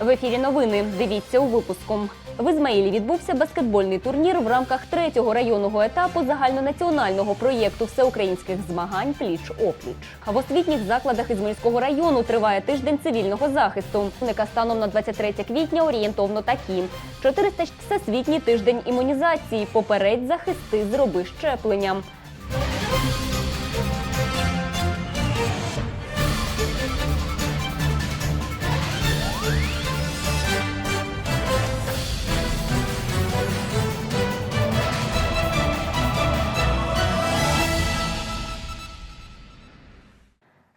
В ефірі новини. Дивіться у випуску. В Ізмаїлі відбувся баскетбольний турнір в рамках третього районного етапу загальнонаціонального проєкту всеукраїнських змагань Пліч опліч. В освітніх закладах Ізмаїльського району триває тиждень цивільного захисту. Ника станом на 23 квітня орієнтовно такі: 400 – всесвітній тиждень імунізації. Попередь захисти зроби щеплення.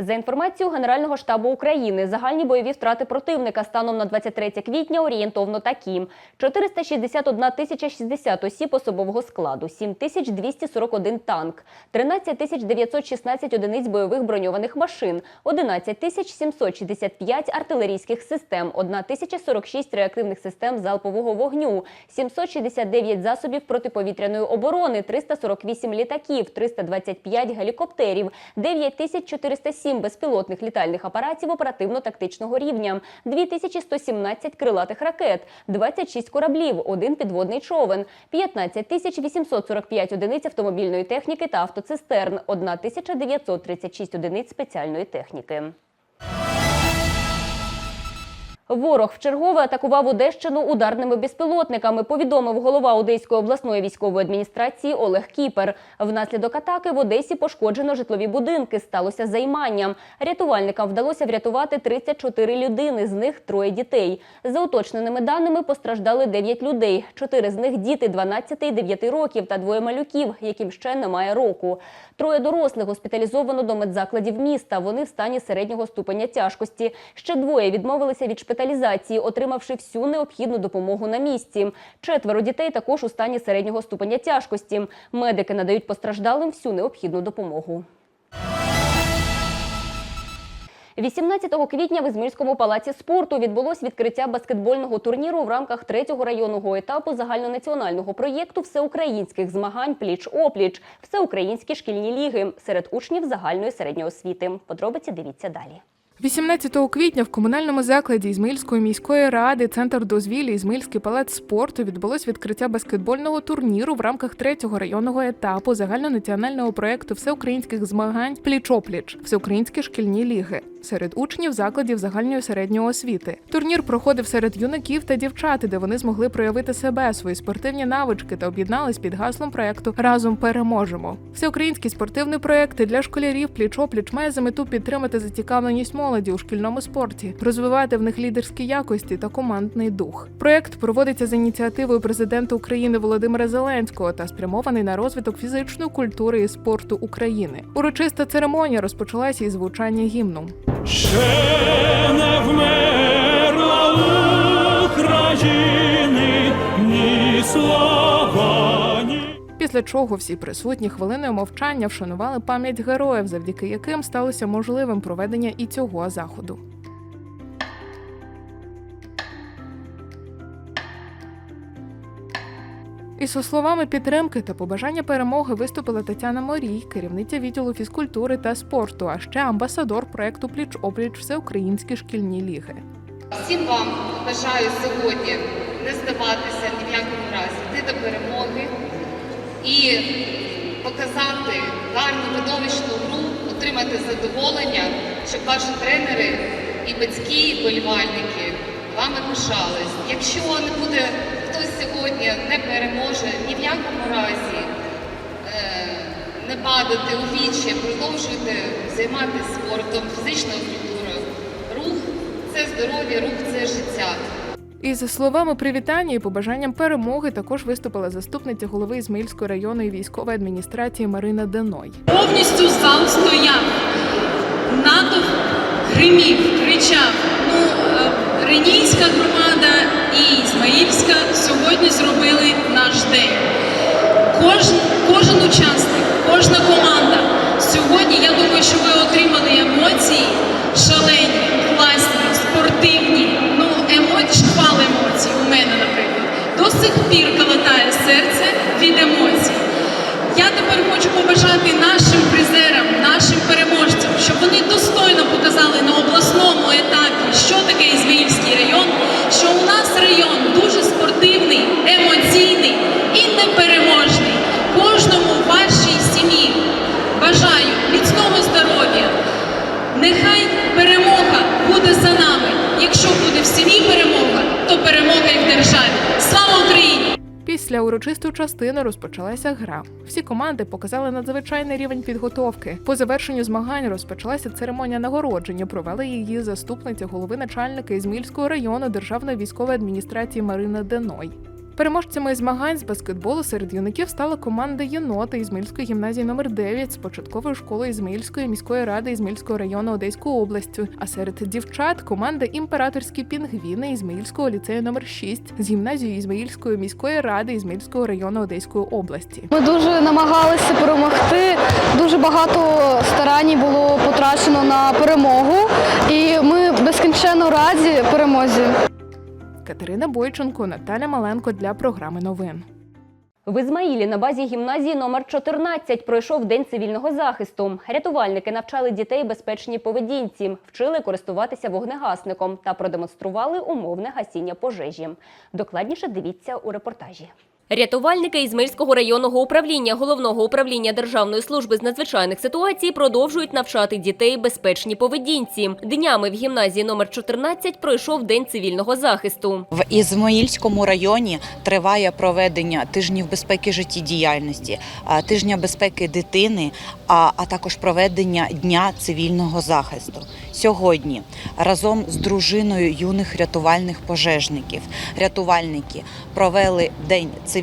За інформацією Генерального штабу України, загальні бойові втрати противника станом на 23 квітня орієнтовно такі: 461 тисяча 60 осіб особового складу, 7 тисяч 241 танк, 13 тисяч 916 одиниць бойових броньованих машин, 11 тисяч 765 артилерійських систем, 1 тисяча 46 реактивних систем залпового вогню, 769 засобів протиповітряної оборони, 348 літаків, 325 гелікоптерів, 9407 безпілотних літальних апаратів оперативно-тактичного рівня, 2117 крилатих ракет, 26 кораблів, один підводний човен, 15 тисяч 845 одиниць автомобільної техніки та автоцистерн, 1936 одиниць спеціальної техніки. Ворог вчергове атакував Одещину ударними безпілотниками. Повідомив голова Одеської обласної військової адміністрації Олег Кіпер. Внаслідок атаки в Одесі пошкоджено житлові будинки. Сталося займання. Рятувальникам вдалося врятувати 34 людини, з них троє дітей. За уточненими даними постраждали 9 людей. Чотири з них діти 12 і 9 років та двоє малюків, яким ще немає року. Троє дорослих госпіталізовано до медзакладів міста. Вони в стані середнього ступеня тяжкості. Ще двоє відмовилися від шпиталізації, отримавши всю необхідну допомогу на місці. Четверо дітей також у стані середнього ступеня тяжкості. Медики надають постраждалим всю необхідну допомогу. 18 квітня в Ізмільському палаці спорту відбулось відкриття баскетбольного турніру в рамках третього районного етапу загальнонаціонального проєкту всеукраїнських змагань пліч-опліч всеукраїнські шкільні ліги серед учнів загальної середньої освіти. Подробиці дивіться далі. 18 квітня в комунальному закладі Ізмаїльської міської ради Центр дозвілля Ізмаїльський палац спорту відбулось відкриття баскетбольного турніру в рамках третього районного етапу загальнонаціонального проєкту всеукраїнських змагань Пліч-опліч всеукраїнські шкільні ліги серед учнів закладів загальної середньої освіти. Турнір проходив серед юнаків та дівчат, де вони змогли проявити себе, свої спортивні навички та об'єднались під гаслом проєкту Разом переможемо. Всеукраїнський спортивний проєкт для школярів пліч-опліч має за мету підтримати зацікавленість молоді у шкільному спорті, розвивати в них лідерські якості та командний дух. Проєкт проводиться за ініціативою президента України Володимира Зеленського та спрямований на розвиток фізичної культури і спорту України. Урочиста церемонія розпочалася із звучання гімну. Ще не вмерла України ні слова, ні Після чого всі присутні хвилиною мовчання вшанували пам'ять героїв, завдяки яким сталося можливим проведення і цього заходу. І со словами підтримки та побажання перемоги виступила Тетяна Морій, керівниця відділу фізкультури та спорту, а ще амбасадор проекту Пліч опліч Всеукраїнські шкільні ліги. Всім вам бажаю сьогодні не здаватися ні в якому разі, йти до перемоги і показати гарну видовищну гру, отримати задоволення, щоб ваші тренери і батьки, і болівальники вами пишались. Якщо не буде хтось сьогодні не переможе, ні в якому разі е, не падати у вічі, продовжуйте займатися спортом, фізичною культурою. Рух це здоров'я, рух це життя. І за словами привітання і побажанням перемоги також виступила заступниця голови Ізмаїльської районної військової адміністрації Марина Деной. Повністю зал стояв. Натовп гримів, кричав. Ну, е, Ренійська громада і сьогодні зробили наш день. Кожен, кожен учасник, кожна команда. Сьогодні я думаю, що ви отримали емоції шалені, класні, спортивні. Ну, емоції, шквал емоцій у мене, наприклад. До сих пір калатає серце від емоцій. Я тепер хочу побажати нашим призерам, нашим переможцям, щоб вони достойно перемоги Після частину розпочалася гра. Всі команди показали надзвичайний рівень підготовки. По завершенню змагань розпочалася церемонія нагородження. Провели її заступниця голови начальника Ізмільського району Державної військової адміністрації Марина Деной. Переможцями змагань з баскетболу серед юнаків стала команда єноти Ізмільської гімназії номер 9 з початкової школи Ізмільської міської ради Ізмільського району Одеської області. А серед дівчат команда імператорські пінгвіни Ізмаїльського ліцею номер 6 з гімназією Ізмаїльської міської ради Ізмаїльського району Одеської області. Ми дуже намагалися перемогти. Дуже багато старань було потрачено на перемогу, і ми безкінченно раді перемозі. Катерина Бойченко, Наталя Маленко для програми новин. В Ізмаїлі на базі гімназії номер 14 пройшов день цивільного захисту. Рятувальники навчали дітей безпечній поведінці, вчили користуватися вогнегасником та продемонстрували умовне гасіння пожежі. Докладніше дивіться у репортажі. Рятувальники Ізмельського районного управління головного управління Державної служби з надзвичайних ситуацій продовжують навчати дітей безпечній поведінці. Днями в гімназії номер 14 пройшов день цивільного захисту. В Ізмаїльському районі триває проведення тижнів безпеки життєдіяльності, тижня безпеки дитини, а, а також проведення дня цивільного захисту. Сьогодні разом з дружиною юних рятувальних пожежників рятувальники провели день цивільного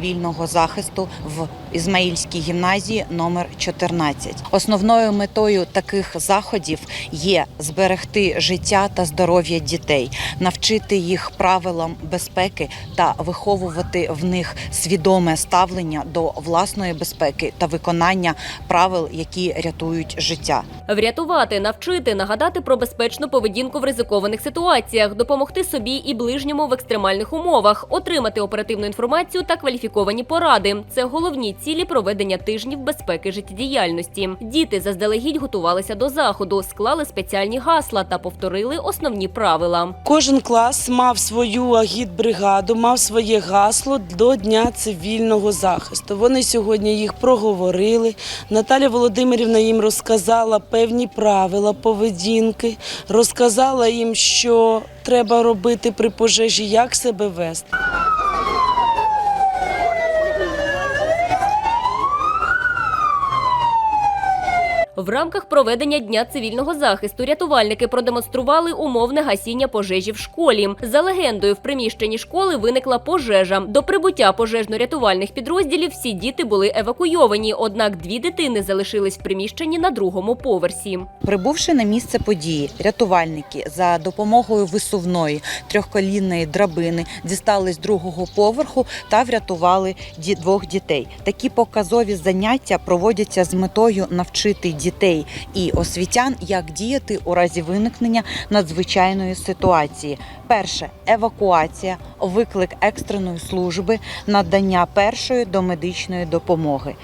захисту в Ізмаїльській гімназії номер 14. Основною метою таких заходів є зберегти життя та здоров'я дітей, навчити їх правилам безпеки та виховувати в них свідоме ставлення до власної безпеки та виконання правил, які рятують життя. Врятувати, навчити, нагадати про безпечну поведінку в ризикованих ситуаціях, допомогти собі і ближньому в екстремальних умовах, отримати оперативну інформацію та кваліфіковані поради. Це головні цілі проведення тижнів безпеки життєдіяльності. Діти заздалегідь готувалися до заходу, склали спеціальні гасла та повторили основні правила. Кожен клас мав свою агітбригаду, мав своє гасло до Дня цивільного захисту. Вони сьогодні їх проговорили. Наталя Володимирівна їм розказала певні правила поведінки, розказала їм, що треба робити при пожежі, як себе вести. В рамках проведення дня цивільного захисту рятувальники продемонстрували умовне гасіння пожежі в школі. За легендою, в приміщенні школи виникла пожежа. До прибуття пожежно-рятувальних підрозділів всі діти були евакуйовані. Однак дві дитини залишились в приміщенні на другому поверсі. Прибувши на місце події, рятувальники за допомогою висувної трьохколінної драбини дістали з другого поверху та врятували двох дітей. Такі показові заняття проводяться з метою навчити дітей і освітян, як діяти у разі виникнення надзвичайної ситуації. Перше евакуація, виклик екстреної служби, надання першої домедичної допомоги.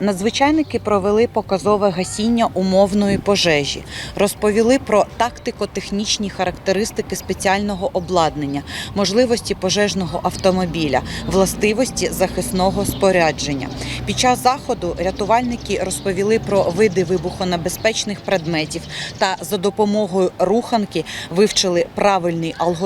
Надзвичайники провели показове гасіння умовної пожежі, розповіли про тактико-технічні характеристики спеціального обладнання, можливості пожежного автомобіля, властивості захисного спорядження. Під час заходу рятувальники розповіли про види вибухонебезпечних предметів та за допомогою руханки вивчили правильний алгоритм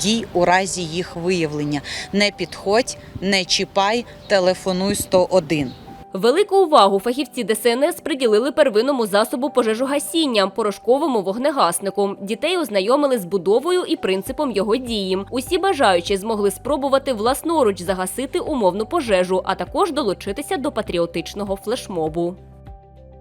дій у разі їх виявлення. Не підходь, не чіпай, телефонуй 101. Велику увагу фахівці ДСНС приділили первинному засобу пожежогасіння – порошковому вогнегаснику. Дітей ознайомили з будовою і принципом його дії. Усі бажаючі змогли спробувати власноруч загасити умовну пожежу, а також долучитися до патріотичного флешмобу.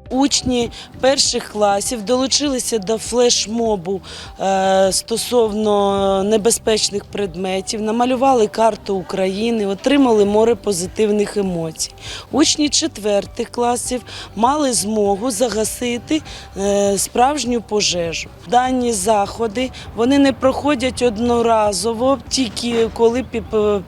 Учні перших класів долучилися до флешмобу е, стосовно небезпечних предметів, намалювали карту України, отримали море позитивних емоцій. Учні четвертих класів мали змогу загасити е, справжню пожежу. Дані заходи вони не проходять одноразово, тільки коли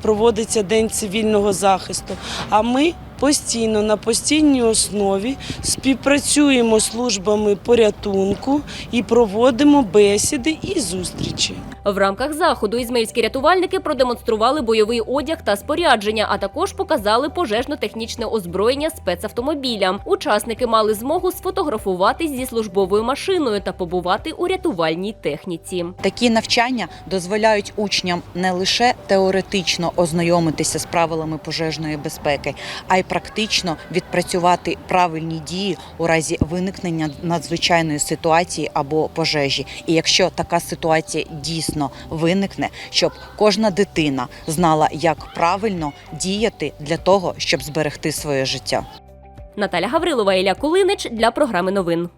проводиться День цивільного захисту. А ми постійно на постійній основі співпрацюємо з службами порятунку і проводимо бесіди і зустрічі. В рамках заходу ізмаїльські рятувальники продемонстрували бойовий одяг та спорядження, а також показали пожежно-технічне озброєння спецавтомобілям. Учасники мали змогу сфотографуватись зі службовою машиною та побувати у рятувальній техніці. Такі навчання дозволяють учням не лише теоретично ознайомитися з правилами пожежної безпеки, а й практично відпрацювати правильні дії у разі виникнення надзвичайної ситуації або пожежі. І якщо така ситуація дійсно виникне, щоб кожна дитина знала, як правильно діяти для того, щоб зберегти своє життя. Наталя Гаврилова, Ілля Кулинич для програми новин.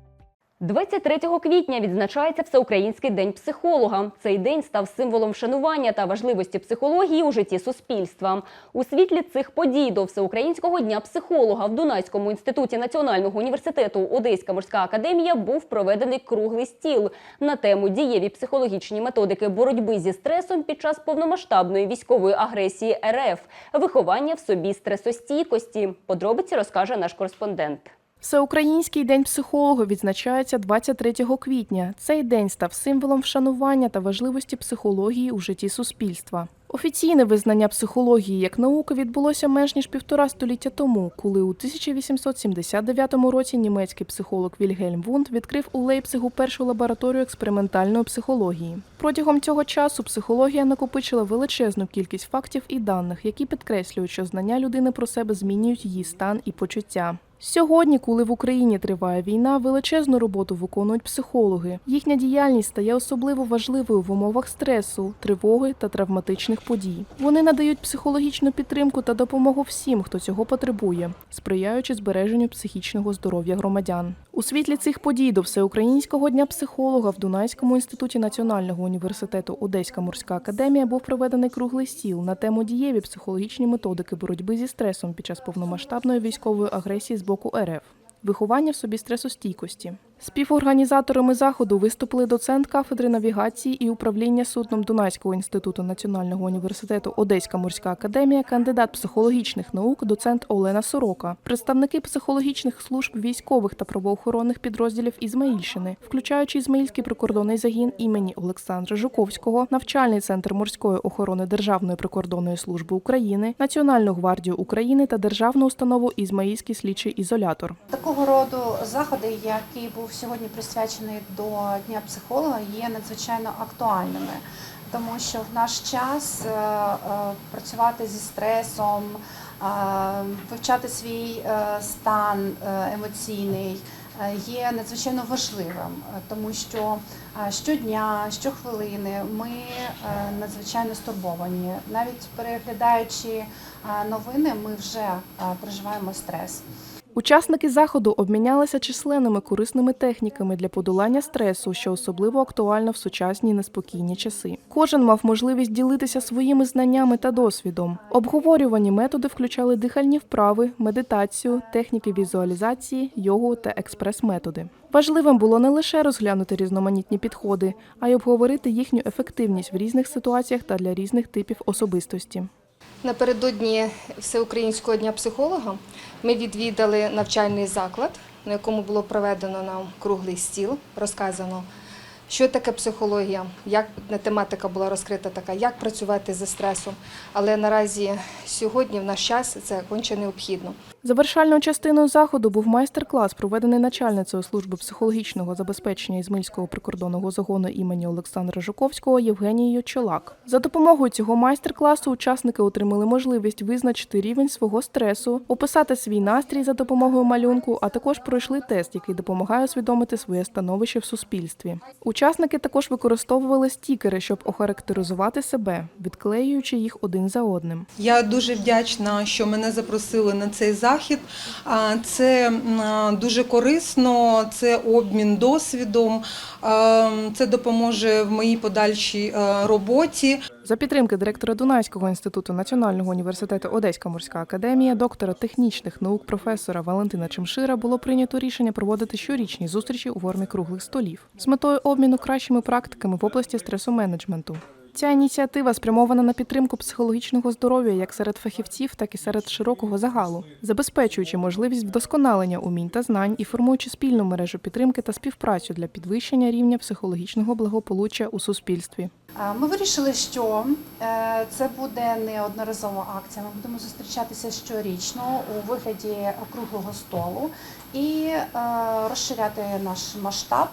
23 квітня відзначається Всеукраїнський день психолога. Цей день став символом вшанування та важливості психології у житті суспільства. У світлі цих подій до Всеукраїнського дня психолога в Дунайському інституті Національного університету Одеська морська академія був проведений круглий стіл на тему дієві психологічні методики боротьби зі стресом під час повномасштабної військової агресії РФ, виховання в собі стресостійкості. Подробиці розкаже наш кореспондент. Всеукраїнський день психолога відзначається 23 квітня. Цей день став символом вшанування та важливості психології у житті суспільства. Офіційне визнання психології як науки відбулося менш ніж півтора століття тому, коли у 1879 році німецький психолог Вільгельм Вунд відкрив у Лейпцигу першу лабораторію експериментальної психології. Протягом цього часу психологія накопичила величезну кількість фактів і даних, які підкреслюють, що знання людини про себе змінюють її стан і почуття. Сьогодні, коли в Україні триває війна, величезну роботу виконують психологи. Їхня діяльність стає особливо важливою в умовах стресу, тривоги та травматичних подій. Вони надають психологічну підтримку та допомогу всім, хто цього потребує, сприяючи збереженню психічного здоров'я громадян. У світлі цих подій до Всеукраїнського дня психолога в Дунайському інституті Національного університету Одеська морська академія був проведений круглий стіл на тему дієві психологічні методики боротьби зі стресом під час повномасштабної військової агресії з боку РФ. Виховання в собі стресостійкості. Співорганізаторами заходу виступили доцент кафедри навігації і управління судном Дунайського інституту Національного університету Одеська морська академія, кандидат психологічних наук, доцент Олена Сорока, представники психологічних служб військових та правоохоронних підрозділів Ізмаїльщини, включаючи Ізмаїльський прикордонний загін імені Олександра Жуковського, навчальний центр морської охорони Державної прикордонної служби України, Національну гвардію України та державну установу Ізмаїльський слідчий ізолятор. Такого роду заходи, який був сьогодні присвячений до Дня психолога, є надзвичайно актуальними, тому що в наш час е, е, працювати зі стресом, е, вивчати свій стан емоційний є надзвичайно важливим, тому що щодня, щохвилини ми надзвичайно стурбовані. Навіть переглядаючи новини, ми вже проживаємо стрес. Учасники заходу обмінялися численними корисними техніками для подолання стресу, що особливо актуально в сучасні неспокійні часи. Кожен мав можливість ділитися своїми знаннями та досвідом. Обговорювані методи включали дихальні вправи, медитацію, техніки візуалізації, йогу та експрес-методи. Важливим було не лише розглянути різноманітні підходи, а й обговорити їхню ефективність в різних ситуаціях та для різних типів особистості. Напередодні Всеукраїнського дня психолога ми відвідали навчальний заклад, на якому було проведено нам круглий стіл, розказано, що таке психологія, як тематика була розкрита така, як працювати зі стресом. Але наразі сьогодні в наш час це конче необхідно. Завершальною частиною заходу був майстер-клас, проведений начальницею служби психологічного забезпечення Ізмельського прикордонного загону імені Олександра Жуковського Євгенією Чолак. За допомогою цього майстер-класу учасники отримали можливість визначити рівень свого стресу, описати свій настрій за допомогою малюнку, а також пройшли тест, який допомагає усвідомити своє становище в суспільстві. Учасники також використовували стікери, щоб охарактеризувати себе, відклеюючи їх один за одним. Я дуже вдячна, що мене запросили на цей захід. А, Це дуже корисно, це обмін досвідом, це допоможе в моїй подальшій роботі. За підтримки директора Дунайського інституту Національного університету Одеська морська академія, доктора технічних наук професора Валентина Чемшира було прийнято рішення проводити щорічні зустрічі у формі круглих столів з метою обміну кращими практиками в області стресоменеджменту. Ця ініціатива спрямована на підтримку психологічного здоров'я як серед фахівців, так і серед широкого загалу, забезпечуючи можливість вдосконалення умінь та знань і формуючи спільну мережу підтримки та співпрацю для підвищення рівня психологічного благополуччя у суспільстві. Е, Ми вирішили, що е, це буде не одноразова акція. Ми будемо зустрічатися щорічно у вигляді круглого столу і е, розширяти наш масштаб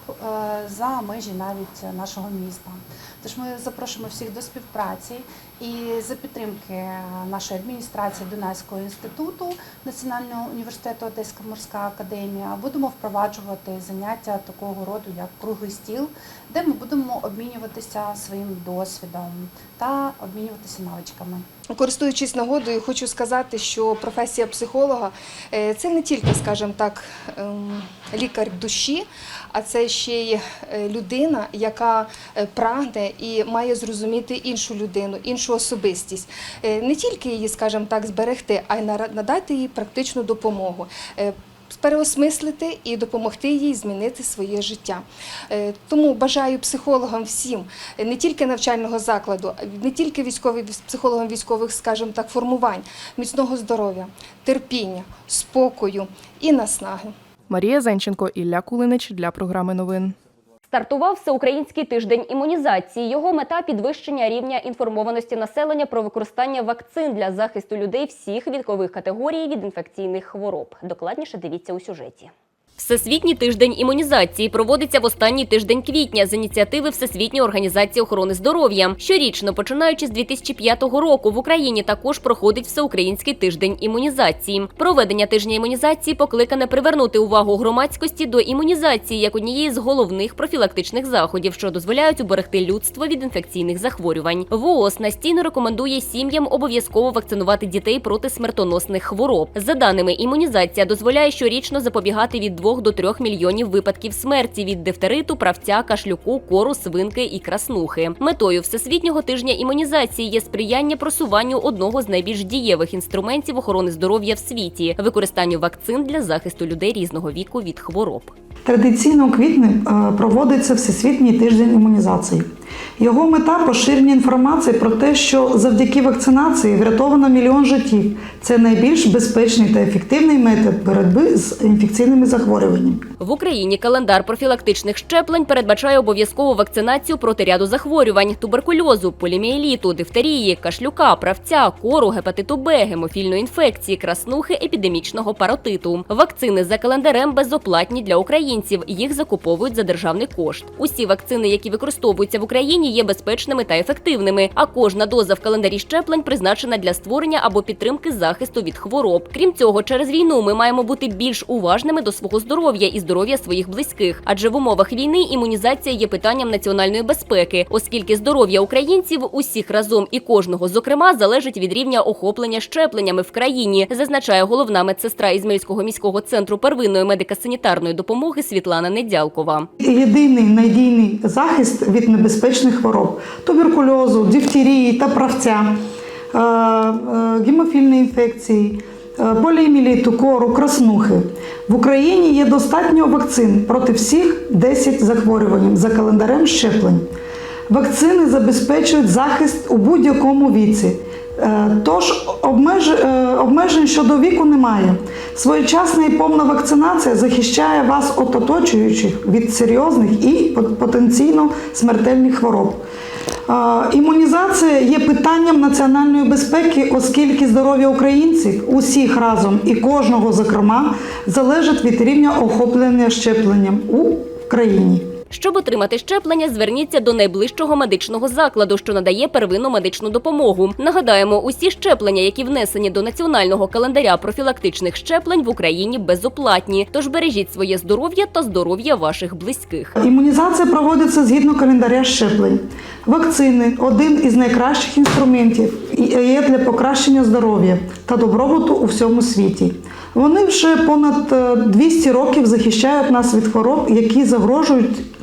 за межі навіть нашого міста. Тож ми запрошуємо всіх до співпраці і за підтримки нашої адміністрації Дунайського інституту Національного університету Одеська морська академія будемо впроваджувати заняття такого роду, як круглий стіл, де ми будемо обмінюватися своїм досвідом та обмінюватися навичками. Користуючись нагодою, хочу сказати, що професія психолога е, це не тільки, скажімо так, ем, лікар душі, а це ще й е, людина, яка е, прагне і має зрозуміти іншу людину, іншу особистість. Не тільки її, скажімо так, зберегти, а й надати їй практичну допомогу. Переосмислити і допомогти їй змінити своє життя. Е, Тому бажаю психологам всім, е, не тільки навчального закладу, не тільки військовим психологам військових, скажімо так, формувань, міцного здоров'я, терпіння, спокою і наснаги. Марія Зенченко, Ілля Кулинич для програми новин. Стартував всеукраїнський тиждень імунізації. Його мета підвищення рівня інформованості населення про використання вакцин для захисту людей всіх вікових категорій від інфекційних хвороб. Докладніше дивіться у сюжеті. Всесвітній тиждень імунізації проводиться в останній тиждень квітня з ініціативи Всесвітньої організації охорони здоров'я. Щорічно, починаючи з 2005 року, в Україні також проходить всеукраїнський тиждень імунізації. Проведення тижня імунізації покликане привернути увагу громадськості до імунізації як однієї з головних профілактичних заходів, що дозволяють уберегти людство від інфекційних захворювань. ВООЗ настійно рекомендує сім'ям обов'язково вакцинувати дітей проти смертоносних хвороб. За даними, імунізація дозволяє щорічно запобігати від 2 до 3 мільйонів випадків смерті від дифтериту, правця, кашлюку, кору, свинки і краснухи. Метою всесвітнього тижня імунізації є сприяння просуванню одного з найбільш дієвих інструментів охорони здоров'я в світі використанню вакцин для захисту людей різного віку від хвороб. Традиційно у квітні е, проводиться Всесвітній тиждень імунізації. Його мета поширення інформації про те, що завдяки вакцинації врятовано мільйон життів. Це найбільш безпечний та ефективний метод боротьби з інфекційними захворюваннями. В Україні календар профілактичних щеплень передбачає обов'язкову вакцинацію проти ряду захворювань: туберкульозу, поліміеліту, дифтерії, кашлюка, правця, кору, гепатиту Б, гемофільної інфекції, краснухи, епідемічного паротиту. Вакцини за календарем безоплатні для українців. Їх закуповують за державний кошт. Усі вакцини, які використовуються в Україні, є безпечними та ефективними. А кожна доза в календарі щеплень призначена для створення або підтримки захисту від хвороб. Крім цього, через війну ми маємо бути більш уважними до свого здоров'я і здоров'я своїх близьких. Адже в умовах війни імунізація є питанням національної безпеки, оскільки здоров'я українців усіх разом і кожного, зокрема, залежить від рівня охоплення щепленнями в країні, зазначає головна медсестра Ізмельського міського центру первинної медико-санітарної допомоги Світлана Недялкова. Єдиний надійний захист від небезпечних хвороб туберкульозу, дифтерії та правця, е, е, гемофільної інфекції, е, поліеміліту, кору, краснухи. В Україні є достатньо вакцин проти всіх 10 захворювань за календарем щеплень. Вакцини забезпечують захист у будь-якому віці. Е, Тож обмеж... е, обмежень щодо віку немає. Своєчасна і повна вакцинація захищає вас від оточуючих від серйозних і пот- потенційно смертельних хвороб. Е, Імунізація є питанням національної безпеки, оскільки здоров'я українців усіх разом і кожного, зокрема, залежить від рівня охоплення щепленням у країні. Щоб отримати щеплення, зверніться до найближчого медичного закладу, що надає первинну медичну допомогу. Нагадаємо, усі щеплення, які внесені до національного календаря профілактичних щеплень в Україні безоплатні. Тож бережіть своє здоров'я та здоров'я ваших близьких. Імунізація проводиться згідно календаря щеплень. Вакцини один із найкращих інструментів є для покращення здоров'я та добробуту у всьому світі. Вони вже понад е, 200 років захищають нас від хвороб, які загрожують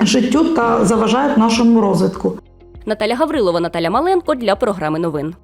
життю та заважають нашому розвитку. Наталя Гаврилова, Наталя Маленко для програми новин.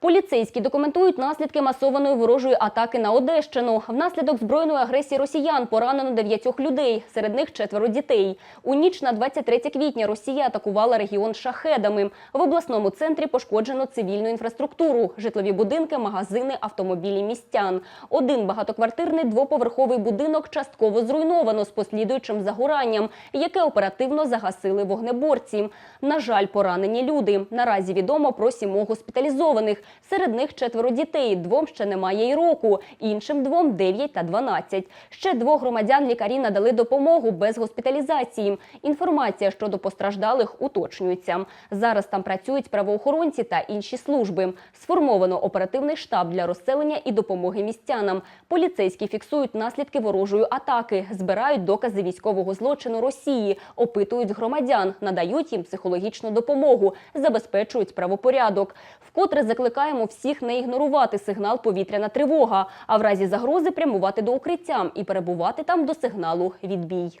Поліцейські документують наслідки масованої ворожої атаки на Одещину. Внаслідок збройної агресії росіян поранено дев'ятьох людей, серед них четверо дітей. У ніч на 23 квітня Росія атакувала регіон шахедами. В обласному центрі пошкоджено цивільну інфраструктуру, житлові будинки, магазини, автомобілі містян. Один багатоквартирний двоповерховий будинок частково зруйновано з послідуючим загоранням, яке оперативно загасили вогнеборці. На жаль, поранені люди. Наразі відомо про сімох госпіталізованих. Серед них четверо дітей, двом ще немає й року, іншим двом 9 та 12. Ще двох громадян лікарі надали допомогу без госпіталізації. Інформація щодо постраждалих уточнюється. Зараз там працюють правоохоронці та інші служби. Сформовано оперативний штаб для розселення і допомоги містянам. Поліцейські фіксують наслідки ворожої атаки, збирають докази військового злочину Росії, опитують громадян, надають їм психологічну допомогу, забезпечують правопорядок. Вкотре закликаємо всіх не ігнорувати сигнал повітряна тривога, а в разі загрози прямувати до укриття і перебувати там до сигналу відбій.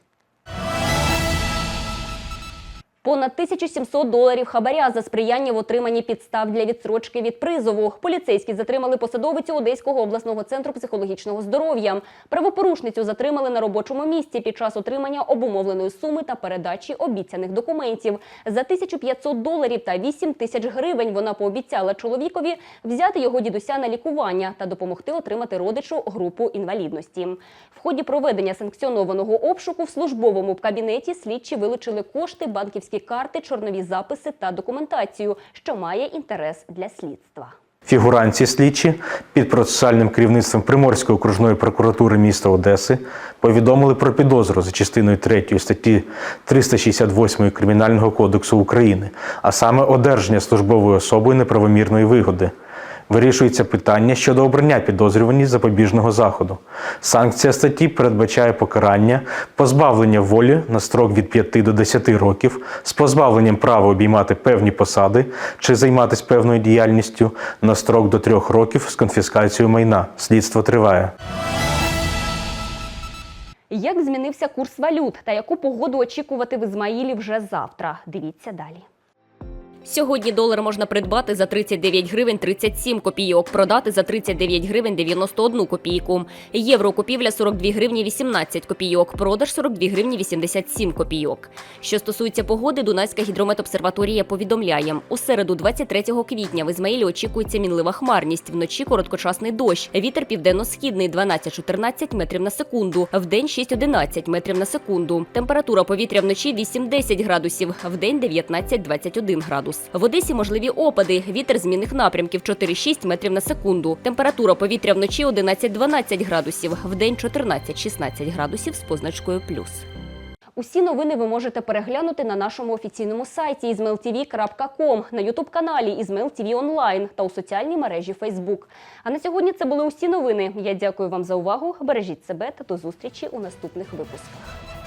Понад 1700 доларів хабаря за сприяння в отриманні підстав для відсрочки від призову. Поліцейські затримали посадовицю Одеського обласного центру психологічного здоров'я. Правопорушницю затримали на робочому місці під час отримання обумовленої суми та передачі обіцяних документів. За 1500 доларів та 8 тисяч гривень вона пообіцяла чоловікові взяти його дідуся на лікування та допомогти отримати родичу групу інвалідності. В ході проведення санкціонованого обшуку в службовому кабінеті слідчі вилучили кошти, банківські карти, чорнові записи та документацію, що має інтерес для слідства. Фігуранці слідчі під процесуальним керівництвом Приморської окружної прокуратури міста Одеси повідомили про підозру за частиною 3 статті 368 Кримінального кодексу України, а саме одержання службовою особою неправомірної вигоди. Вирішується питання щодо обрання підозрювані запобіжного заходу. Санкція статті передбачає покарання, позбавлення волі на строк від 5 до 10 років з позбавленням права обіймати певні посади чи займатися певною діяльністю на строк до 3 років з конфіскацією майна. Слідство триває. Як змінився курс валют та яку погоду очікувати в Ізмаїлі вже завтра? Дивіться далі. Сьогодні долар можна придбати за 39 гривень 37 копійок, продати за 39 гривень 91 копійку. Євро купівля 42 гривні 18 копійок, продаж 42 гривні 87 копійок. Що стосується погоди, Дунайська гідрометобсерваторія повідомляє, у середу 23 квітня в Ізмаїлі очікується мінлива хмарність, вночі короткочасний дощ, вітер південно-східний 12-14 метрів на секунду, вдень 6-11 метрів на секунду. Температура повітря вночі 8-10 градусів, вдень 19-21 градус. В Одесі можливі опади, вітер змінних напрямків 4-6 метрів на секунду. Температура повітря вночі 11-12 градусів, вдень 14-16 градусів з позначкою плюс. Усі новини ви можете переглянути на нашому офіційному сайті izmailtv.com, на ютуб-каналі ТВ онлайн та у соціальній мережі Facebook. А на сьогодні це були усі новини. Я дякую вам за увагу. Бережіть себе та до зустрічі у наступних випусках.